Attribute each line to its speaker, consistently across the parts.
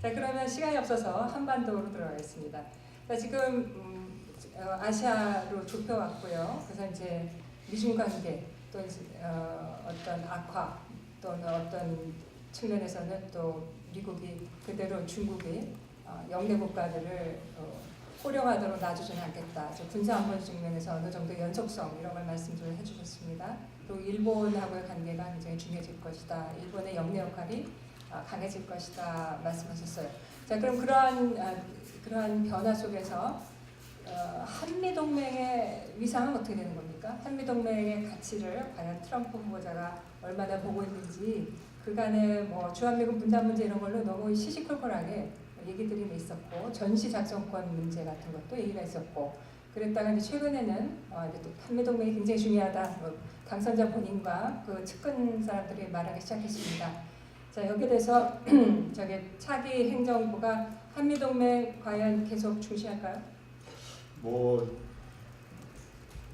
Speaker 1: 자 그러면 시간이 없어서 한반도로 들어가겠습니다. 자 지금 음, 어, 아시아로 좁혀 왔고요. 그래서 이제 미중 관계 또 어, 어떤 악화 또는 어떤 측면에서는 또 미국이 그대로 중국이 어, 영내 국가들을 어, 호령하도록 놔주지는 않겠다. 저 군사 안보 측면에서 어느 정도 연속성 이런 걸 말씀을 해주셨습니다. 또 일본하고의 관계가 굉장히 중요해질 것이다. 일본의 영내 역할이 아, 강해질 것이다 말씀하셨어요. 자 그럼 그러한 아, 그러한 변화 속에서 어, 한미 동맹의 위상은 어떻게 되는 겁니까? 한미 동맹의 가치를 과연 트럼프 후보자가 얼마나 보고 있는지 그간의 뭐 주한미군 분단 문제 이런 걸로 너무 시시콜콜하게 얘기들이 있었고 전시 작전권 문제 같은 것도 얘기가 있었고 그랬다가 이제 최근에는 어, 또 한미 동맹이 굉장히 중요하다. 뭐 당선자 본인과 그 측근 사람들이 말하기 시작했습니다. 자 여기에 대해서 저기 차기 행정부가 한미 동맹 과연 계속 중시할까요?
Speaker 2: 뭐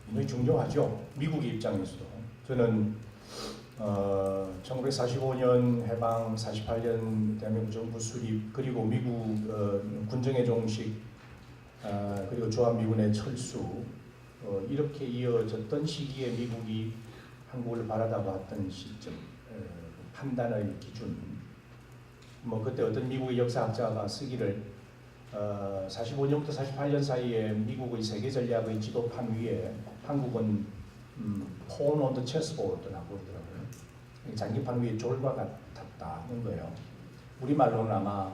Speaker 2: 굉장히 중요하죠. 미국의 입장에서도 저는 어, 1945년 해방, 48년 대한민국 정부 수립 그리고 미국 어, 군정의 종식 어, 그리고 주한미군의 철수 어, 이렇게 이어졌던 시기에 미국이 한국을 바라다봤던 시점 어, 판단의 기준 뭐 그때 어떤 미국의 역사학자가 쓰기를 어, 45년부터 48년 사이에 미국의 세계 전략의 지도판 위에 한국은 음, pawn on chessboard라고 그러더라고요. 장기판 위에 졸과 같았다는 거예요. 우리말로는 아마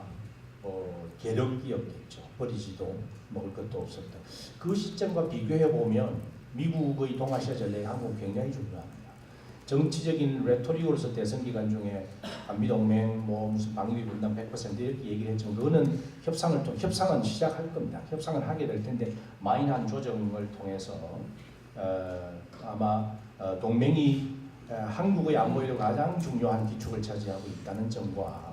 Speaker 2: 어, 계력이었겠죠. 버리지도 먹을 것도 없었다. 그 시점과 비교해 보면 미국의 동아시아 전략이 한국 굉장히 중요합니다. 정치적인 레토릭으로서 대선 기간 중에 한미 동맹 뭐 무슨 방위 분담 100% 이렇게 얘기를 했지만 그거는 협상을 통 협상은 시작할 겁니다. 협상을 하게 될 텐데 마이너한 조정을 통해서 어, 아마 어, 동맹이 어, 한국의 안보에도 가장 중요한 기축을 차지하고 있다는 점과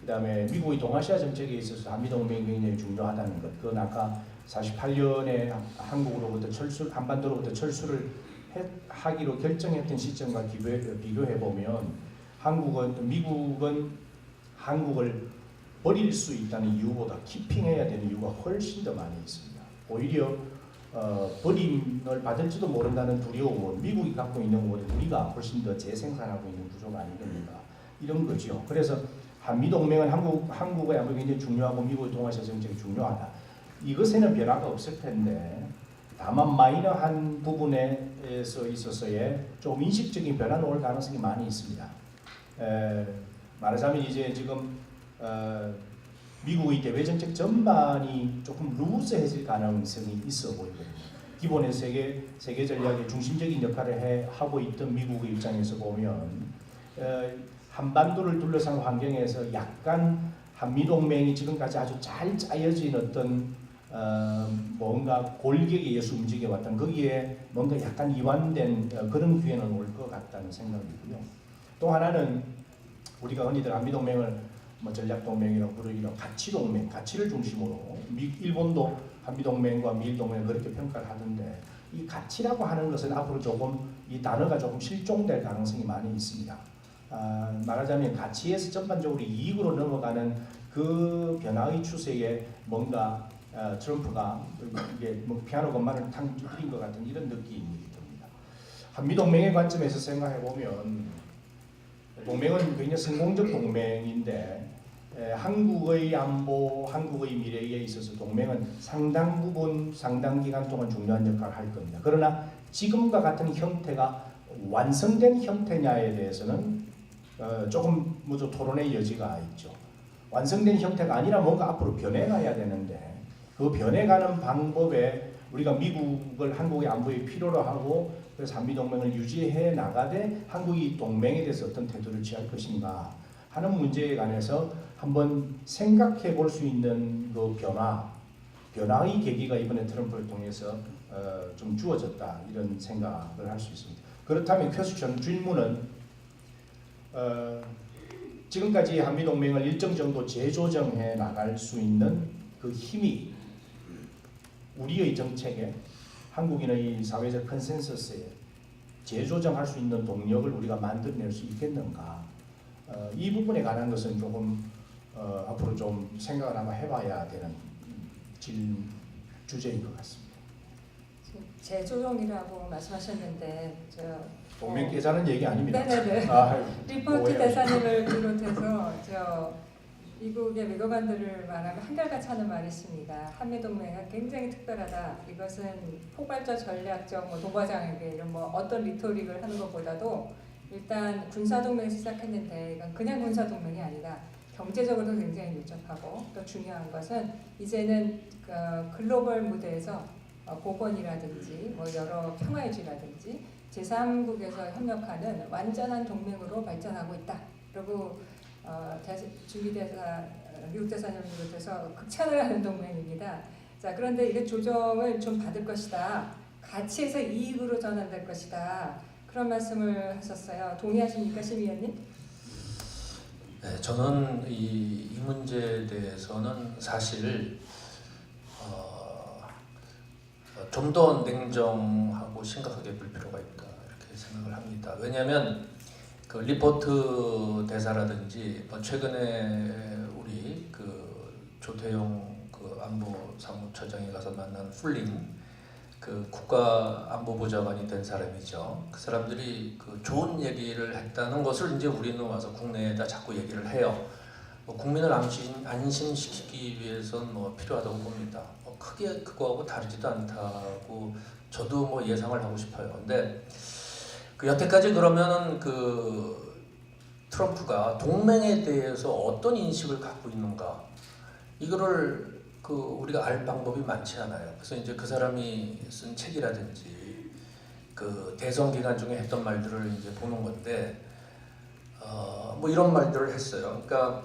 Speaker 2: 그다음에 미국의 동아시아 정책에 있어서 한미 동맹이 굉장히 중요하다는 것. 그건 아까 48년에 한국으로부터 철수 한반도로부터 철수를 해- 하기로 결정했던 시점과 비교해, 보면 한국은 미국은 한국을 버릴 수 있다는 이유보다 키핑해야 되는 이유가 훨씬 더 많이 있습니다. 오히려 어, 버림을 받을지도 모른다는 두려움은 미국이 갖고 있는 것보다 우리가 훨씬 더 재생산하고 있는 구조가 아니겠는가 이런 거죠. 그래서 한미 동맹은 한국 한국의 안보 굉장히 중요하고 미국의 동아시아 정책이 중요하다. 이것에는 변화가 없을 텐데 다만 마이너한 부분에서 있어서의 좀 인식적인 변화는 올 가능성이 많이 있습니다. 에, 말하자면 이제 지금 어, 미국의 대외 정책 전반이 조금 루즈해질 가능성이 있어 보이거든요. 기본의 세계 세계 전략의 중심적인 역할을 해 하고 있던 미국의 입장에서 보면 어, 한반도를 둘러싼 환경에서 약간 한미 동맹이 지금까지 아주 잘 짜여진 어떤 어, 뭔가 골격에 의해서 움직여 왔던 거기에 뭔가 약간 이완된 어, 그런 기회는 올 것 같다는 생각이고요. 또 하나는 우리가 흔히들 한미 동맹을 뭐 전략 동맹이라고 부르기로 가치 동맹, 가치를 중심으로 미, 일본도 한미 동맹과 미일 동맹을 그렇게 평가를 하던데 이 가치라고 하는 것은 앞으로 조금 이 단어가 조금 실종될 가능성이 많이 있습니다. 아, 말하자면 가치에서 전반적으로 이익으로 넘어가는 그 변화의 추세에 뭔가 어, 트럼프가 이게 뭐 피아노 건반을 탕 두드린 것 같은 이런 느낌이 듭니다. 한미 동맹의 관점에서 생각해 보면 동맹은 굉장히 성공적 동맹인데 에, 한국의 안보, 한국의 미래에 있어서 동맹은 상당 부분, 상당 기간 동안 중요한 역할을 할 겁니다. 그러나 지금과 같은 형태가 완성된 형태냐에 대해서는 어, 조금 뭐좀 토론의 여지가 있죠. 완성된 형태가 아니라 뭔가 앞으로 변해가야 되는데 그 변해가는 방법에 우리가 미국을 한국의 안보에 필요로 하고 그래서 한미 동맹을 유지해 나가되 한국이 동맹에 대해서 어떤 태도를 취할 것인가 하는 문제에 관해서 한번 생각해 볼 수 있는 그 변화, 변화의 계기가 이번에 트럼프를 통해서 어, 좀 주어졌다 이런 생각을 할 수 있습니다. 그렇다면 퀘스천 질문은 어, 지금까지 한미 동맹을 일정 정도 재조정해 나갈 수 있는 그 힘이 우리의 정책에 한국인의 사회적 컨센서스에 재조정할 수 있는 동력을 우리가 만들어낼 수 있겠는가? 어, 이 부분에 관한 것은 조금 어, 앞으로 좀 생각을 한번 해봐야 되는 질 주제인 것 같습니다.
Speaker 1: 재조정이라고 말씀하셨는데 저
Speaker 2: 동맹 깨자는 얘기 아닙니다.
Speaker 1: 네네네.
Speaker 2: 아,
Speaker 1: 리포트. 대사님을 비롯해서 저 미국의 외교관들을 말하면 한결같이 하는 말이 있습니다. 한미 동맹은 굉장히 특별하다. 이것은 포괄적 전략적 뭐 도과장에게 이런 뭐 어떤 리토릭을 하는 것보다도 일단 군사 동맹에서 시작했는데 이건 그냥 군사 동맹이 아니라 경제적으로도 굉장히 밀접하고 또 중요한 것은 이제는 그 글로벌 무대에서 어, 보건이라든지 뭐 여러 평화유지라든지 제3국에서 협력하는 완전한 동맹으로 발전하고 있다. 그리고 어, 대사, 주미대사, 어, 미국 대사님을 비롯해서 극찬을 하는 동맹입니다. 자 그런데 이게 조정을 좀 받을 것이다. 가치에서 이익으로 전환될 것이다. 그런 말씀을 하셨어요. 동의하십니까, 심 의원님?
Speaker 3: 네, 저는 이, 이 문제에 대해서는 사실 어, 좀더 냉정하고 심각하게 볼 필요가 있다 이렇게 생각을 합니다. 왜냐하면 그 리포트 대사라든지 뭐 최근에 우리 그 조태용 그 안보 사무처장이 가서 만난 풀린 그 국가 안보보좌관이 된 사람이죠. 그 사람들이 그 좋은 얘기를 했다는 것을 이제 우리는 와서 국내에다 자꾸 얘기를 해요. 뭐 국민을 안심, 안심시키기 위해서는 뭐 필요하다고 봅니다. 뭐 크게 그거하고 다르지도 않다고 저도 뭐 예상을 하고 싶어요. 근데 그 여태까지 그러면은 그 트럼프가 동맹에 대해서 어떤 인식을 갖고 있는가 이거를 그 우리가 알 방법이 많지 않아요. 그래서 이제 그 사람이 쓴 책이라든지 그 대선 기간 중에 했던 말들을 이제 보는 건데 어 뭐 이런 말들을 했어요. 그러니까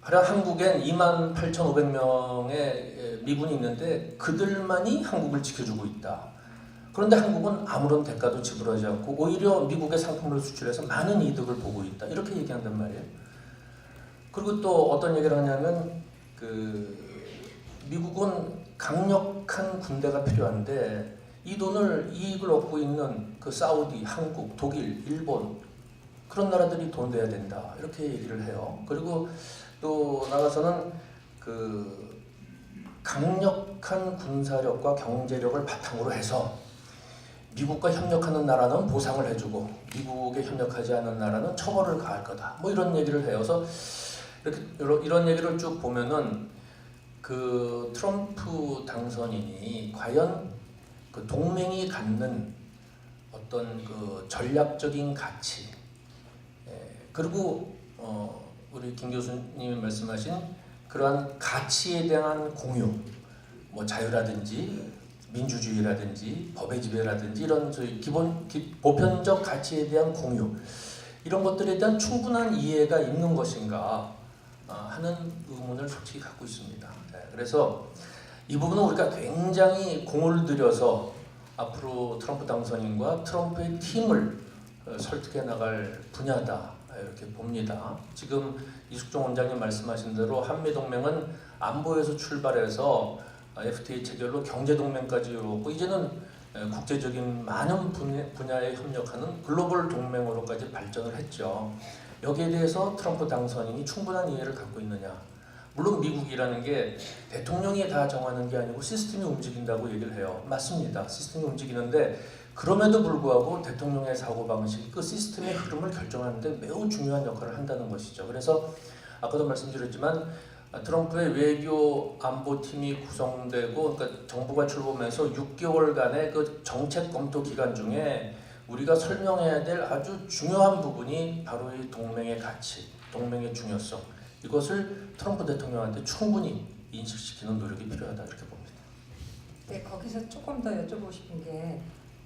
Speaker 3: 하여 한국엔 2만 8,500명의 미군이 있는데 그들만이 한국을 지켜주고 있다. 그런데 한국은 아무런 대가도 지불하지 않고 오히려 미국의 상품을 수출해서 많은 이득을 보고 있다. 이렇게 얘기한단 말이에요. 그리고 또 어떤 얘기를 하냐면 그 미국은 강력한 군대가 필요한데 이 돈을 이익을 얻고 있는 그 사우디, 한국, 독일, 일본 그런 나라들이 돈 내야 된다 이렇게 얘기를 해요. 그리고 또 나가서는 그 강력한 군사력과 경제력을 바탕으로 해서 미국과 협력하는 나라는 보상을 해주고 미국에 협력하지 않는 나라는 처벌을 가할 거다. 뭐 이런 얘기를. 그래서 이렇게 이런 얘기를 쭉 보면은 그 트럼프 당선인이 과연 그 동맹이 갖는 어떤 그 전략적인 가치 예, 그리고 어 우리 김 교수님이 말씀하신 그러한 가치에 대한 공유 뭐 자유라든지 민주주의라든지 법의 지배라든지 이런 소위 기본 기, 보편적 가치에 대한 공유 이런 것들에 대한 충분한 이해가 있는 것인가 아, 하는 의문을 솔직히 갖고 있습니다. 네, 그래서 이 부분은 우리가 굉장히 공을 들여서 앞으로 트럼프 당선인과 트럼프의 팀을 어, 설득해 나갈 분야다 이렇게 봅니다. 지금 이숙종 원장님 말씀하신 대로 한미 동맹은 안보에서 출발해서 FTA 체결로 경제 동맹까지 이루었고 이제는 에, 국제적인 많은 분야- 분야에 협력하는 글로벌 동맹으로까지 발전을 했죠. 여기에 대해서 트럼프 당선인이 충분한 이해를 갖고 있느냐? 물론 미국이라는 게 대통령이 다 정하는 게 아니고 시스템이 움직인다고 얘기를 해요. 맞습니다. 시스템이 움직이는데 그럼에도 불구하고 대통령의 사고 방식이 그 시스템의 흐름을 결정하는데 매우 중요한 역할을 한다는 것이죠. 그래서 아까도 말씀드렸지만 아, 트럼프의 외교 안보팀이 구성되고 그러니까 정부가 출범해서 6개월간의 그 정책 검토 기간 중에 우리가 설명해야 될 아주 중요한 부분이 바로 이 동맹의 가치, 동맹의 중요성 이것을 트럼프 대통령한테 충분히 인식시키는 노력이 필요하다 이렇게 봅니다.
Speaker 1: 네, 거기서 조금 더 여쭤보고 싶은 게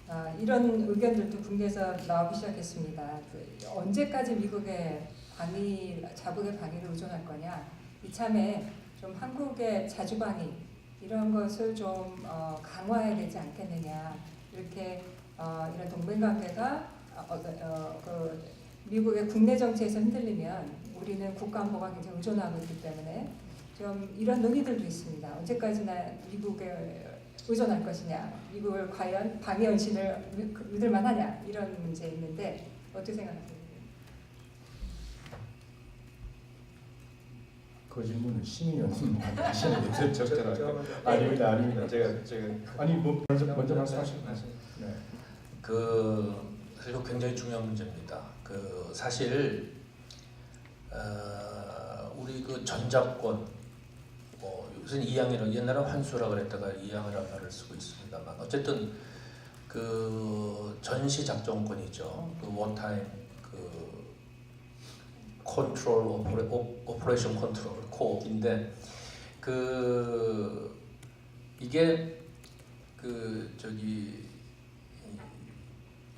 Speaker 1: 아, 이런 의견들도 국내에서 나오기 시작했습니다. 그 언제까지 미국의 방위, 자국의 방위를 의존할 거냐? 이참에 좀 한국의 자주방위 이런 것을 좀 어, 강화해야 되지 않겠느냐? 이렇게 어, 이런 동맹 관계가 어, 어, 어, 그 미국의 국내 정치에서 흔들리면 우리는 국가 안보가 굉장히 의존하고 있기 때문에 좀 이런 논의들도 있습니다. 언제까지나 미국에 의존할 것이냐, 미국을 과연 방위 헌신을 믿- 믿을 만하냐 이런 문제 있는데 어떻게 생각하세요?
Speaker 2: 그 질문을 시민위원님 하시는 게 적절하게 아닙니다 아닙니다 제가 제가 아니 뭐 먼저 먼저 말씀하시고 네.
Speaker 3: 그 사실 이거 굉장히 중요한 문제입니다. 그 사실 어, 우리 그 전작권 뭐 요새 이양이라 옛날에 환수라 그랬다가 이양이라는 말을 쓰고 있습니다만 어쨌든 그 전시 작전권이죠. 그 원타임 그 컨트롤 오퍼레이션 컨트롤 코인데 그 이게 그 저기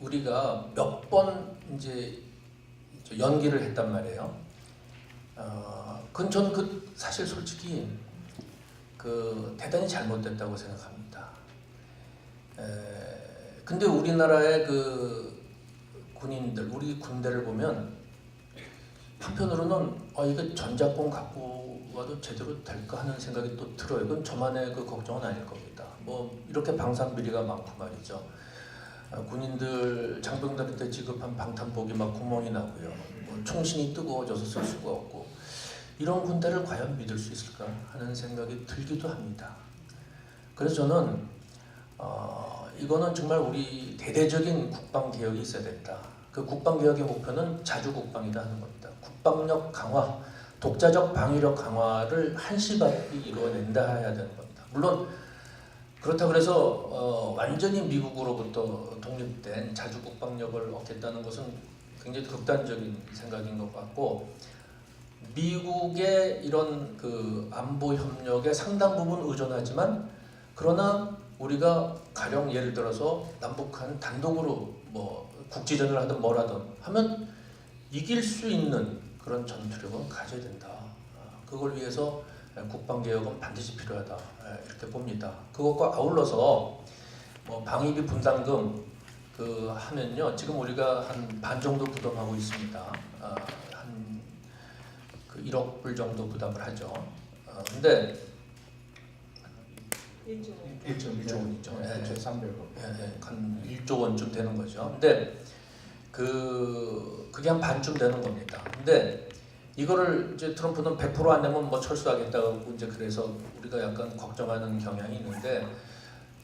Speaker 3: 우리가 몇 번 이제 저 연기를 했단 말이에요. 어, 그건 저는 그 사실 솔직히 그 대단히 잘못됐다고 생각합니다. 에, 근데 우리나라의 그 군인들, 우리 군대를 보면 한편으로는 어 이거 전작권 갖고 와도 제대로 될까 하는 생각이 또 들어요. 그건 저만의 그 걱정은 아닐 겁니다. 뭐 이렇게 방산 비리가 많고 말이죠. 어, 군인들 장병들한테 지급한 방탄복이 막 구멍이 나고요. 뭐 총신이 뜨거워져서 쓸 수가 없고 이런 군대를 과연 믿을 수 있을까 하는 생각이 들기도 합니다. 그래서 저는 어, 이거는 정말 우리 대대적인 국방 개혁이 있어야 된다. 그 국방 개혁의 목표는 자주 국방이다 하는 겁니다. 국방력 강화, 독자적 방위력 강화를 한시바히 이루어낸다 해야 되는 겁니다. 물론 그렇다 그래서 어, 완전히 미국으로부터 독립된 자주 국방력을 얻겠다는 것은 굉장히 극단적인 생각인 것 같고 미국의 이런 그 안보 협력에 상당 부분 의존하지만 그러나 우리가 가령 예를 들어서 남북한 단독으로 뭐 국지전을 하든 뭘 하든 하면 이길 수 있는 그런 전투력은 가져야 된다. 아, 그걸 위해서 국방 개혁은 반드시 필요하다 예, 이렇게 봅니다. 그것과 아울러서 뭐 방위비 분담금 그 하면요 지금 우리가 한 반 정도 부담하고 있습니다. 아, 한그 1억 불 정도 부담을 하죠. 어, 근데 1조 원이죠. 예, 예.
Speaker 2: 300억.
Speaker 3: 예, 예, 한 1조 원쯤 되는 거죠. 근데 그 그게 한 반쯤 되는 겁니다. 근데 이거를 이제 트럼프는 100%안 되면 뭐 철수하겠다고 이제 그래서 우리가 약간 걱정하는 경향이 있는데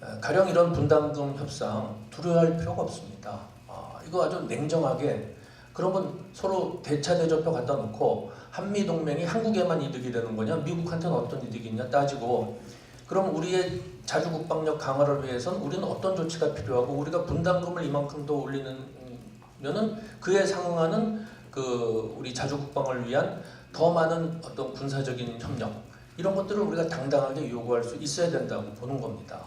Speaker 3: 에, 가령 이런 분담금 협상 두려워할 필요가 없습니다. 아, 이거 아주 냉정하게 그러면 서로 대차 대조표 갖다 놓고 한미 동맹이 한국에만 이득이 되는 거냐 미국한테는 어떤 이득이 있냐 따지고 그럼 우리의 자주 국방력 강화를 위해선 우리는 어떤 조치가 필요하고 우리가 분담금을 이만큼 더 올리는면은 그에 상응하는 그 우리 자주 국방을 위한 더 많은 어떤 군사적인 협력 이런 것들을 우리가 당당하게 요구할 수 있어야 된다고 보는 겁니다.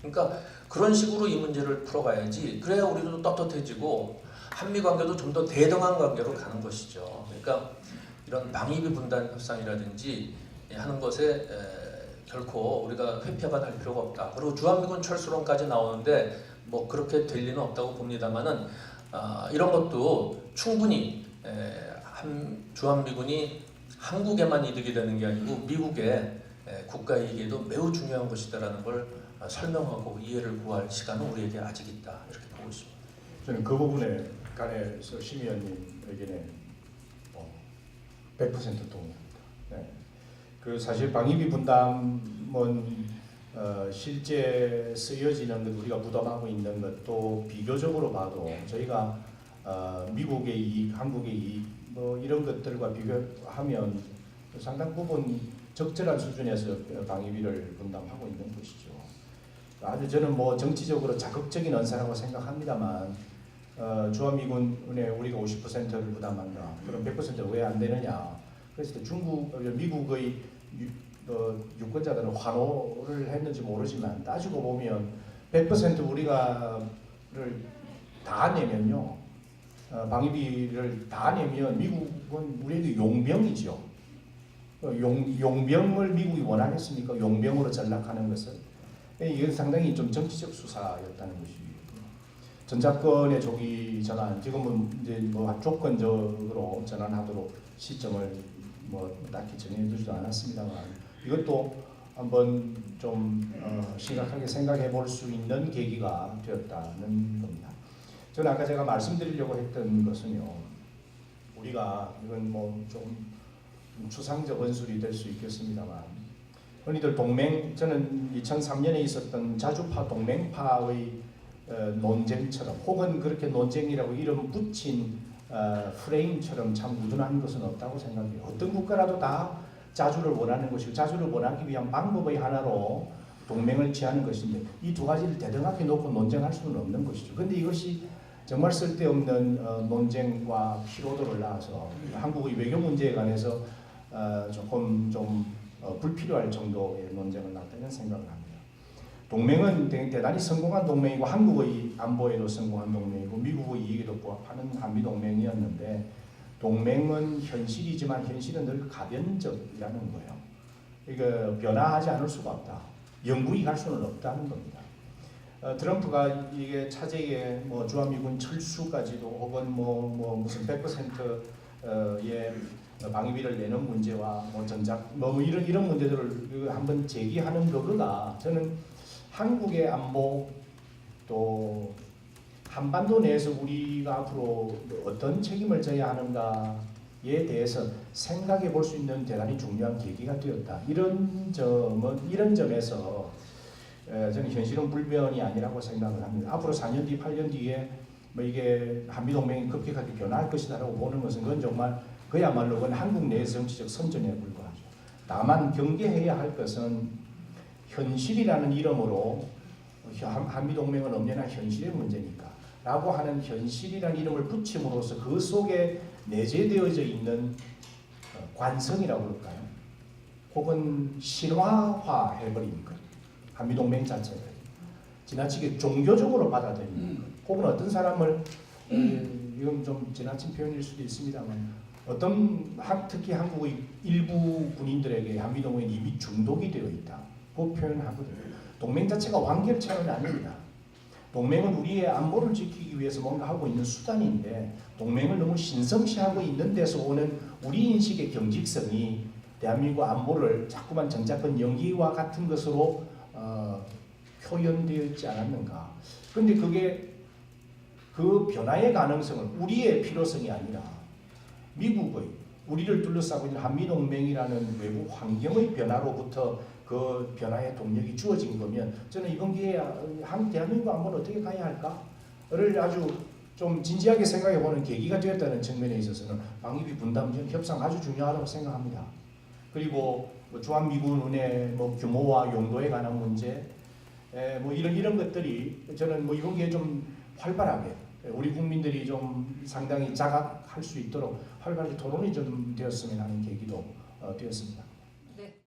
Speaker 3: 그러니까 그런 식으로 이 문제를 풀어가야지 그래야 우리도 떳떳해지고 한미 관계도 좀 더 대등한 관계로 가는 것이죠. 그러니까 이런 방위비 분담 협상이라든지 하는 것에 에, 결코 우리가 회피하거나 할 필요가 없다. 그리고 주한미군 철수론까지 나오는데 뭐 그렇게 될 리는 없다고 봅니다만은 아, 이런 것도 충분히 에, 한, 주한미군이 한국에만 이득이 되는 게 아니고 미국의 에, 국가 이익에도 매우 중요한 것이다라는 걸 아, 설명하고 이해를 구할 시간은 우리에게 아직 있다 이렇게 보고 있습니다.
Speaker 2: 저는 그 부분에 관해서 심 의원님 의견에 어, 100% 동의합니다. 네. 그 사실 방위비 분담은 어, 실제 쓰여지는 것 우리가 부담하고 있는 것도 비교적으로 봐도 저희가 어, 미국의 이익, 한국의 이익 뭐 이런 것들과 비교하면 상당 부분 적절한 수준에서 방위비를 분담하고 있는 것이죠. 아주 저는 뭐 정치적으로 자극적인 언사라고 생각합니다만 어, 주한미군에 우리가 50%를 부담한다. 그럼 100%왜 안 되느냐? 때 중국, 어, 미국의 유, 어, 유권자들은 환호를 했는지 모르지만 따지고 보면 100% 우리가를 다 내면요. 어, 방위비를 다 내면 미국은 우리에게 용병이죠. 어, 용, 용병을 미국이 원하겠습니까? 용병으로 전락하는 것은 이건 상당히 좀 정치적 수사였다는 것이 전작권의 조기 전환 지금은 이제 뭐 조건적으로 전환하도록 시점을 뭐 딱히 정해두지도 않았습니다만 이것도 한번 좀 어, 심각하게 생각해 볼 수 있는 계기가 되었다는 겁니다. 저는 아까 제가 말씀드리려고 했던 것은요. 우리가 이건 뭐좀 좀 추상적 언술이 될 수 있겠습니다만 흔히들 동맹 저는 2003년에 있었던 자주파 동맹파의 어, 논쟁처럼 혹은 그렇게 논쟁이라고 이름 붙인 어, 프레임처럼 참 우둔한 것은 없다고 생각해요. 어떤 국가라도 다 자주를 원하는 것이고 자주를 원하기 위한 방법의 하나로 동맹을 취하는 것인데 이 두 가지를 대등하게 놓고 논쟁할 수는 없는 것이죠. 근데 이것이 정말 쓸데없는 어, 논쟁과 피로도를 낳아서 한국의 외교 문제에 관해서 어, 조금 좀 어, 불필요할 정도의 논쟁을 낳다는 생각을 합니다. 동맹은 대- 대단히 성공한 동맹이고 한국의 안보에도 성공한 동맹이고 미국의 이익에도 부합하는 한미 동맹이었는데 동맹은 현실이지만 현실은 늘 가변적이라는 거예요. 이거 변화하지 않을 수가 없다. 영구히 갈 수는 없다는 겁니다. 어, 트럼프가 이게 차제에 뭐 주한미군 철수까지도 혹은 뭐, 뭐 무슨 100%의 방위비를 내는 문제와 뭐 전작 뭐 이런 이런 문제들을 그 한번 제기하는 거가 저는 한국의 안보 또 한반도 내에서 우리가 앞으로 어떤 책임을 져야 하는가에 대해서 생각해 볼 수 있는 대단히 중요한 계기가 되었다. 이런 점은 이런 점에서 에, 저는 현실은 불변이 아니라고 생각을 합니다. 앞으로 4년 뒤, 8년 뒤에 뭐 이게 한미 동맹이 급격하게 변화할 것이다라고 보는 것은 그건 정말 그야말로 그건 한국 내 정치적 선전에 불과하죠. 다만 경계해야 할 것은 현실이라는 이름으로 한- 한미 동맹은 엄연한 현실의 문제니까. 라고 하는 현실이라는 이름을 붙임으로써 그 속에 내재되어져 있는 어, 관성이라고 그럴까요? 혹은 신화화 해버리는 것. 한미동맹 자체를. 지나치게 종교적으로 받아들이는 것. 혹은 어떤 사람을, 에, 이건 좀 지나친 표현일 수도 있습니다만, 어떤 한- 특히 한국의 일부 군인들에게 한미동맹이 이미 중독이 되어 있다. 그 표현하거든요. 동맹 자체가 완결체는 아닙니다. 동맹은 우리의 안보를 지키기 위해서 뭔가 하고 있는 수단인데 동맹을 너무 신성시하고 있는 데서 오는 우리 인식의 경직성이 대한민국 안보를 자꾸만 정착한 연기와 같은 것으로 어, 표현되어 있지 않았는가. 근데 그게 그 변화의 가능성은 우리의 필요성이 아니라 미국의 우리를 둘러싸고 있는 한미동맹이라는 외부 환경의 변화로부터 그 변화의 동력이 주어진 거면 저는 이번 기회에 한 대한민국 한번 어떻게 가야 할까를 아주 좀 진지하게 생각해 보는 계기가 되었다는 측면에 있어서는 방위비 분담 협상 아주 중요하다고 생각합니다. 그리고 뭐 주한미군의 뭐 규모와 용도에 관한 문제, 에, 뭐 이런 이런 것들이 저는 뭐 이번 기회에 좀 활발하게 우리 국민들이 좀 상당히 자각 할 수 있도록 활발하게 토론이 좀 되었으면 하는 계기도 어, 되었습니다.